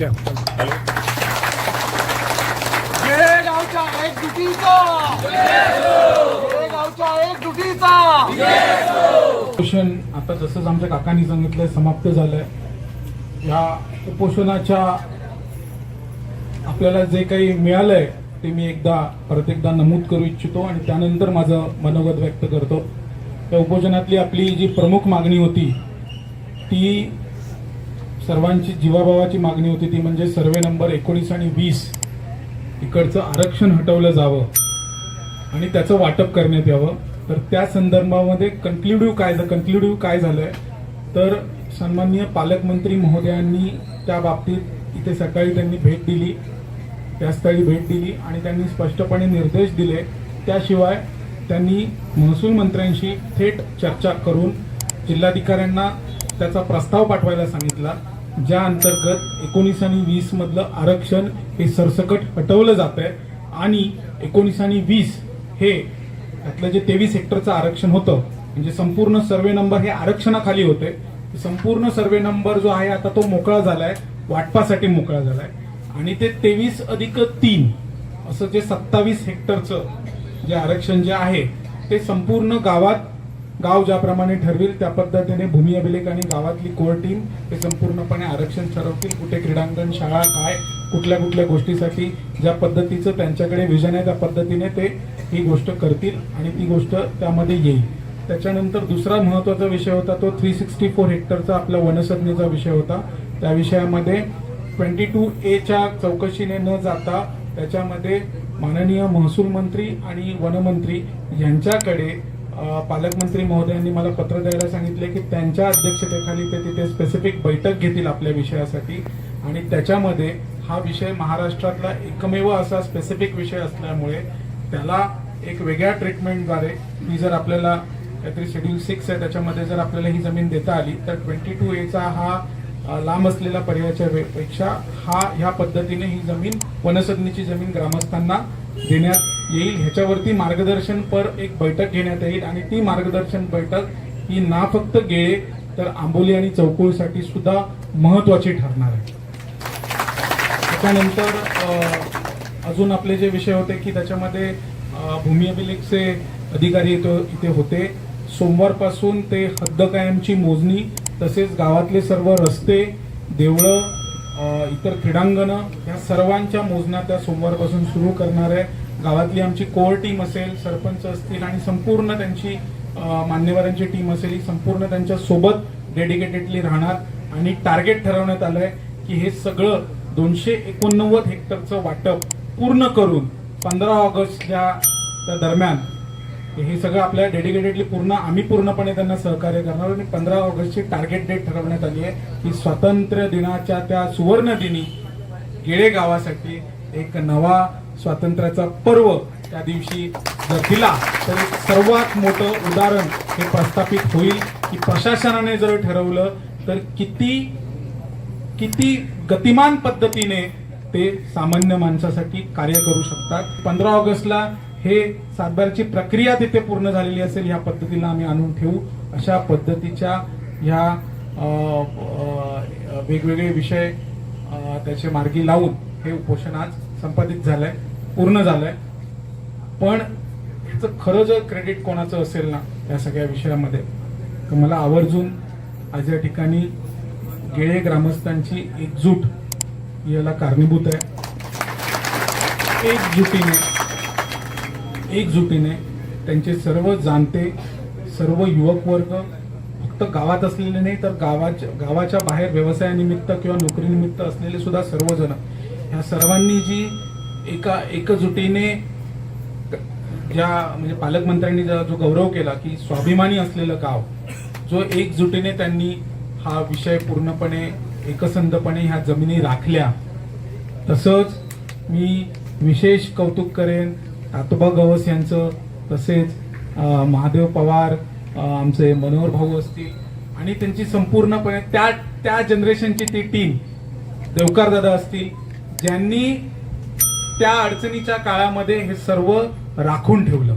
गावच्या एक दुटीचा. उपोषण आता जसंच आमच्या काकांनी सांगितलंय समाप्त झालंय. या उपोषणाच्या आपल्याला जे काही मिळालंय ते मी एकदा परत एकदा नमूद करू इच्छितो आणि त्यानंतर माझं मनोगत व्यक्त करतो. या उपोषणातली आपली जी प्रमुख मागणी होती ती सर्वांची जीवाभावाची मागणी होती ती म्हणजे सर्वे नंबर एकोणीस आणि वीस इकडचं आरक्षण हटवलं जावं आणि त्याचं वाटप करण्यात यावं. तर त्या संदर्भामध्ये कन्क्लुडिव्ह काय कन्क्लुडिव्ह काय झालं आहे तर सन्माननीय पालकमंत्री महोदयांनी त्या बाबतीत इथे सकाळी त्यांनी भेट दिली त्या स्थळी भेट दिली आणि त्यांनी स्पष्टपणे निर्देश दिले. त्याशिवाय त्यांनी महसूल मंत्र्यांशी थेट चर्चा करून जिल्हाधिकाऱ्यांना त्याचा प्रस्ताव पाठवायला सांगितला ज्या अंतर्गत एकोणीस आणि वीस मधलं आरक्षण हे सरसकट हटवलं जात आहे आणि एकोणीस आणि वीस हे त्यातलं जे तेवीस हेक्टरचं आरक्षण होतं म्हणजे संपूर्ण सर्वे नंबर हे आरक्षणाखाली होते. संपूर्ण सर्वे नंबर जो आहे आता तो मोकळा झालाय वाटपासाठी मोकळा झालाय. आणि ते तेवीस अधिक तीन असं जे सत्तावीस हेक्टरचं जे आरक्षण जे आहे ते संपूर्ण गावात गाव ज्याप्रमाणे ठरवेल त्या पद्धतीने भूमी अभिलेख आणि गावातली कोर टीम हे संपूर्णपणे आरक्षण ठरवतील. कुठे क्रीडांगण शाळा काय कुठल्या कुठल्या गोष्टीसाठी ज्या पद्धतीचं त्यांच्याकडे विजन आहे त्या पद्धतीने ते ही गोष्ट करतील आणि ती गोष्ट त्यामध्ये येईल. त्याच्यानंतर दुसरा महत्त्वाचा विषय होता तो थ्री सिक्स्टी फोर हेक्टरचा आपला वनसंज्ञेचा विषय होता. त्या विषयामध्ये ट्वेंटी टू एच्या चौकशीने न जाता त्याच्यामध्ये माननीय महसूल मंत्री आणि वनमंत्री यांच्याकडे पालकमंत्री महोदयांनी मला पत्र द्यायला सांगितले की त्यांच्या अध्यक्षतेखाली ते तिथे स्पेसिफिक बैठक घेतील आपल्या विषयासाठी. आणि त्याच्यामध्ये हा विषय महाराष्ट्रातला एकमेव असा स्पेसिफिक विषय असल्यामुळे त्याला एक वेगळ्या ट्रीटमेंटद्वारे ही जर आपल्याला काहीतरी शेड्यूल सिक्स आहे त्याच्यामध्ये जर आपल्याला ही जमीन देता आली तर ट्वेंटी टू एचा हा लांब असलेल्या पर्यायाच्या पेक्षा हा ह्या पद्धतीने ही जमीन वनसदनीची जमीन ग्रामस्थांना देण्यात येईल. ह्याच्यावरती मार्गदर्शन पर एक बैठक घेण्यात येईल आणि ती मार्गदर्शन बैठक ही ना फक्त गेळे तर आंबोली आणि चौकोळीसाठी सुद्धा महत्वाची ठरणार आहे. त्याच्यानंतर अजून आपले जे विषय होते की त्याच्यामध्ये भूमी अभिलेखचे अधिकारी इथे होते. सोमवारपासून ते हद्द कायमची मोजणी तसेच गावातले सर्व रस्ते देवळं इतर क्रीडांगणं या सर्वांच्या मोजण्या त्या सोमवारपासून सुरू करणार आहे. गावातली आमची कोर टीम असेल सरपंच असतील आणि संपूर्ण त्यांची मान्यवरांची टीम असेल ही संपूर्ण त्यांच्यासोबत डेडिकेटेडली राहणार. आणि टार्गेट ठरवण्यात आलंय की हे सगळं दोनशे एकोणनव्वद हेक्टरचं वाटप पूर्ण करून पंधरा ऑगस्टच्या दरम्यान हे सगळं आपल्या डेडिकेटेडली पूर्ण आम्ही पूर्णपणे त्यांना सहकार्य करणार आणि पंधरा ऑगस्टची टार्गेट डेट ठरवण्यात आली आहे की स्वातंत्र्य दिनाच्या त्या सुवर्ण दिनी गेळे गावासाठी एक नवा स्वातंत्र्याचा पर्व त्या दिवशी जर दिला तर सर्वात मोठं उदाहरण हे प्रस्थापित होईल की प्रशासनाने जर ठरवलं तर किती किती गतिमान पद्धतीने ते सामान्य माणसासाठी कार्य करू शकतात. पंधरा ऑगस्टला हे सातबारची प्रक्रिया तिथे पूर्ण झालेली असेल ह्या पद्धतीला आम्ही आणून ठेवू. अशा पद्धतीच्या ह्या वेगवेगळे विषय त्याचे मार्गी लावून हे उपोषण आज संपादित झालंय पूर्ण झालंय. पण ह्याचं खरं जर क्रेडिट कोणाचं असेल ना या सगळ्या विषयामध्ये तर मला आवर्जून आज या ठिकाणी गेळे ग्रामस्थांची एकजूट याला कारणीभूत आहे. एकजुटीने एकजुटीने त्यांचे सर्व जाणते सर्व युवक वर्ग फक्त गावात असलेले नाही तर गावाच्या गावाच्या बाहेर व्यवसायानिमित्त किंवा नोकरीनिमित्त असलेले सुद्धा सर्वजण. ह्या सर्वांनी जी एका एकजुटीने ज्या म्हणजे पालकमंत्र्यांनी जो जो गौरव केला की स्वाभिमानी असलेलं गाव जो एकजुटीने त्यांनी हा विषय पूर्णपणे एकसंधपणे ह्या जमिनी राखल्या. तसंच मी विशेष कौतुक करेन तातोबा गवस यांचं तसेच महादेव पवार आमचे मनोहर भाऊ असतील आणि त्यांची संपूर्णपणे त्या त्या जनरेशनची ती टीम देवकारदादा असतील ज्यांनी त्या अडचणीच्या काळामध्ये हे सर्व राखून ठेवलं.